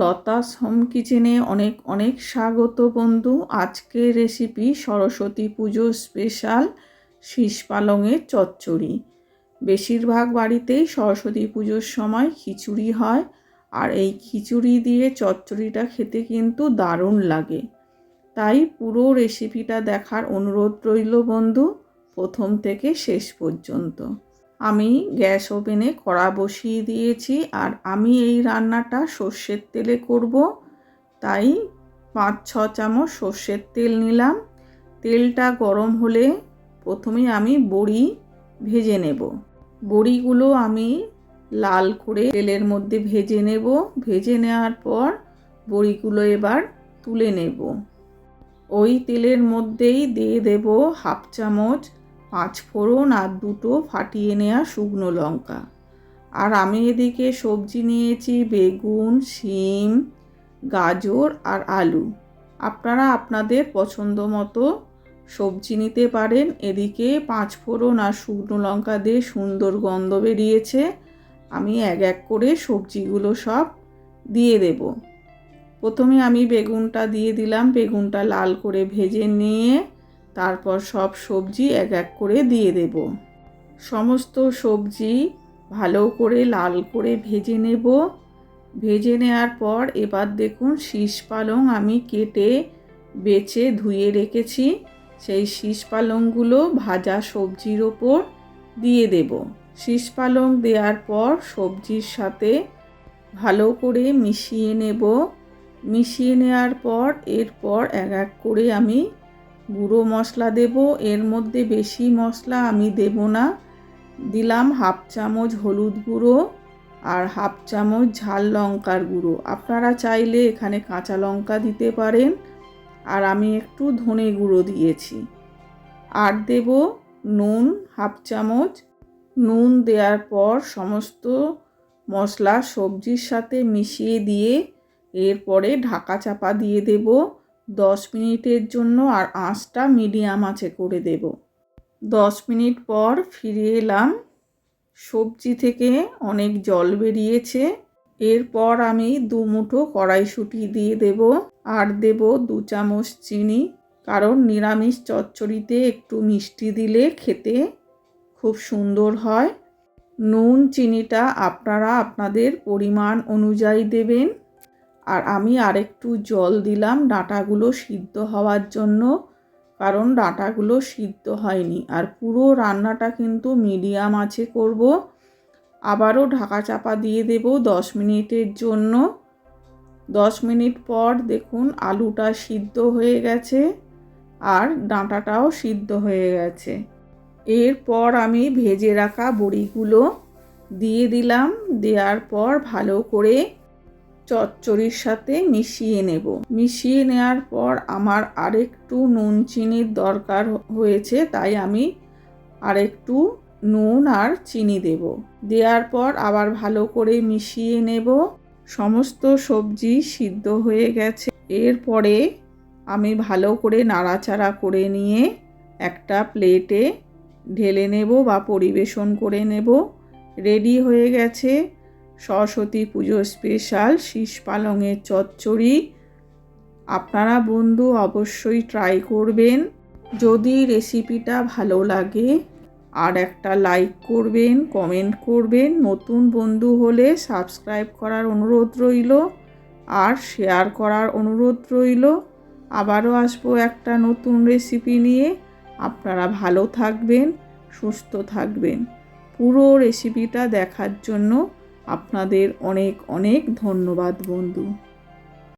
Lata's home কিচেনে অনেক অনেক স্বাগত বন্ধু। আজকের রেসিপি সরস্বতী পুজো স্পেশাল শীষ পালংয়ের চচ্চড়ি। বেশিরভাগ বাড়িতেই সরস্বতী পুজোর সময় খিচুড়ি হয় আর এই খিচুড়ি দিয়ে চচ্চড়িটা খেতে কিন্তু দারুণ লাগে। তাই পুরো রেসিপিটা দেখার অনুরোধ রইল বন্ধু, প্রথম থেকে শেষ পর্যন্ত। আমি গ্যাস ওভেনে কড়া বসিয়ে দিয়েছি আর আমি এই রান্নাটা সর্ষের তেলে করব। তাই পাঁচ, ছ চামচ সর্ষের তেল নিলাম। তেলটা গরম হলে প্রথমে আমি বড়ি ভেজে নেব। বড়িগুলো আমি লাল করে তেলের মধ্যে ভেজে নেব। ভেজে নেওয়ার পর বড়িগুলো এবার তুলে নেব। ওই তেলের মধ্যেই দিয়ে দেব হাফ চামচ পাঁচ ফোড়ন আর দুটো ফাটিয়ে নেওয়া শুকনো লঙ্কা। আর আমি এদিকে সবজি নিয়েছি, বেগুন, শিম, গাজর আর আলু। আপনারা আপনাদের পছন্দ মতো সবজি নিতে পারেন। এদিকে পাঁচ ফোড়ন আর শুকনো লঙ্কা দিয়ে সুন্দর গন্ধ বেরিয়েছে। আমি এক এক করে সবজিগুলো সব দিয়ে দেব। প্রথমে আমি বেগুনটা দিয়ে দিলাম। বেগুনটা লাল করে ভেজে নিয়ে তারপর সব সবজি এক এক করে দিয়ে দেব। সমস্ত সবজি ভালো করে লাল করে ভেজে নেব। ভেজে নেওয়ার পর এবার দেখুন শীষ পালং আমি কেটে বেছে ধুয়ে রেখেছি। সেই শীষ পালংগুলো ভাজা সবজির ওপর দিয়ে দেব। শীষ পালং দেওয়ার পর সবজির সাথে ভালো করে মিশিয়ে নেব। মিশিয়ে নেওয়ার পর এরপর এক এক করে আমি গুঁড়ো মশলা দেব, এর মধ্যে বেশি মশলা আমি দেব না। দিলাম হাফ চামচ হলুদ গুঁড়ো আর হাফ চামচ ঝাল লঙ্কার গুঁড়ো। আপনারা চাইলে এখানে কাঁচা লঙ্কা দিতে পারেন। আর আমি একটু ধনে গুঁড়ো দিয়েছি। আর দেব নুন, হাফ চামচ। নুন দেওয়ার পর সমস্ত মশলা সবজির সাথে মিশিয়ে দিয়ে এরপরে ঢাকা চাপা দিয়ে দেবো। দশ মিনিটের জন্য আর আঁচটা মিডিয়াম আঁচে করে দেব। দশ মিনিট পর ফিরে এলাম। সবজি থেকে অনেক জল বেরিয়েছে। এরপর আমি দু মুঠো কড়াইশুঁটি দিয়ে দেব আর দেব দু চামচ চিনি, কারণ নিরামিষ চচ্চড়িতে একটু মিষ্টি দিলে খেতে খুব সুন্দর হয়। নুন, চিনিটা আপনারা আপনাদের পরিমাণ অনুযায়ী দেবেন। আর আমি আরেকটু জল দিলাম ডাঁটাগুলো সিদ্ধ হওয়ার জন্য, কারণ ডাঁটাগুলো সিদ্ধ হয়নি। আর পুরো রান্নাটা কিন্তু মিডিয়াম আছে করব। আবারও ঢাকা চাপা দিয়ে দেব দশ মিনিটের জন্য। দশ মিনিট পর দেখুন আলুটা সিদ্ধ হয়ে গেছে আর ডাঁটাটাও সিদ্ধ হয়ে গেছে। এরপর আমি ভেজে রাখা বড়িগুলো দিয়ে দিলাম। দেওয়ার পর ভালো করে চচ্চড়ির সাথে মিশিয়ে নেব। মিশিয়ে নেওয়ার পর আমার আরেকটু নুন চিনির দরকার হয়েছে, তাই আমি আরেকটু নুন আর চিনি দেব। দেওয়ার পর আবার ভালো করে মিশিয়ে নেব। সমস্ত সবজি সিদ্ধ হয়ে গেছে। এরপরে আমি ভালো করে নাড়াচাড়া করে নিয়ে একটা প্লেটে ঢেলে নেব বা পরিবেশন করে নেব। রেডি হয়ে গেছে। সরস্বতী পুজো স্পেশাল শীষ পালংয়ের চচ্চড়ি। আপনারা বন্ধু অবশ্যই ট্রাই করবেন। যদি রেসিপিটা ভালো লাগে, আর একটা লাইক করবেন কমেন্ট করবেন। নতুন বন্ধু হলে সাবস্ক্রাইব করার অনুরোধ রইল, আর শেয়ার করার অনুরোধ রইল। আবারও আসব একটা নতুন রেসিপি নিয়ে। আপনারা ভালো থাকবেন, সুস্থ থাকবেন। পুরো রেসিপিটা দেখার জন্য আপনাদের অনেক অনেক ধন্যবাদ বন্ধু।